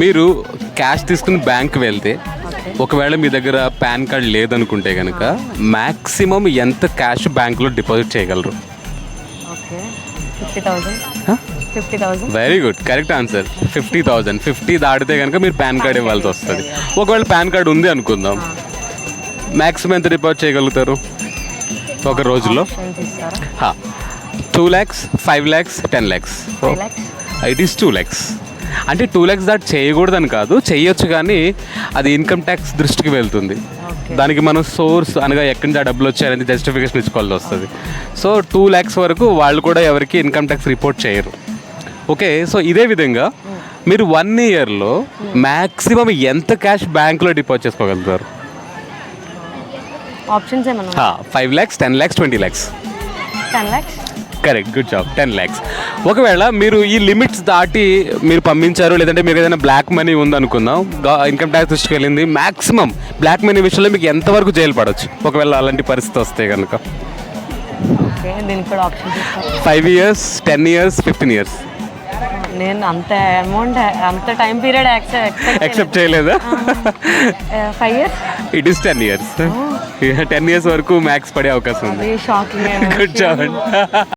మీరు క్యాష్ తీసుకుని బ్యాంక్ వెళ్తే ఒకవేళ మీ దగ్గర పాన్ కార్డ్ లేదనుకుంటే కనుక మ్యాక్సిమం ఎంత క్యాష్ బ్యాంక్లో డిపాజిట్ చేయగలరు? Very good correct answer fifty thousand fifty దాటితే కనుక మీరు పాన్ కార్డ్ ఇవ్వాల్సి వస్తుంది. ఒకవేళ పాన్ కార్డ్ ఉంది అనుకుందాం. మ్యాక్సిమం ఎంత డిపాజిట్ చేయగలుగుతారు? ఒక రోజులో two lakhs five lakhs ten lakhs it is two lakhs అంటే టూ ల్యాక్స్ దాటి చేయకూడదని కాదు చేయొచ్చు కానీ అది ఇన్కమ్ ట్యాక్స్ దృష్టికి వెళ్తుంది. దానికి మనం సోర్స్ అనగా ఎక్కడి నుంచి ఆ డబ్బులు వచ్చాయనేది జస్టిఫికేషన్ ఇచ్చుకోవాల్సి వస్తుంది. సో టూ ల్యాక్స్ వరకు వాళ్ళు కూడా ఎవరికి ఇన్కమ్ ట్యాక్స్ రిపోర్ట్ చేయరు. ఓకే సో ఇదే విధంగా మీరు వన్ ఇయర్లో మ్యాక్సిమం ఎంత క్యాష్ బ్యాంక్లో డిపాజిట్ చేసుకోగలుగుతారు? ఆప్షన్స్ ఏమన్నా? Five lakhs ten lakhs twenty lakhs ten lakhs correct good job ten lakhs ఒకవేళ మీరు ఈ లిమిట్స్ దాటి మీరు పంపించారు లేదంటే మీరు ఏదైనా బ్లాక్ మనీ ఉందనుకుందాం ఇన్కమ్ ట్యాక్స్ దృష్టికి వెళ్ళింది మాక్సిమం బ్లాక్ మనీ విషయంలో మీకు ఎంతవరకు జైలు పడవచ్చు ఒకవేళ అలాంటి పరిస్థితి వస్తే కనుక five years ten years fifteen years నేను అంత అమౌంట్ అంత టైం పీరియడ్ యాక్సెప్ట్ చేయలేదా. Five years it is ten years ten years వరకు మ్యాక్స్ పడే అవకాశం ఉంది. Good job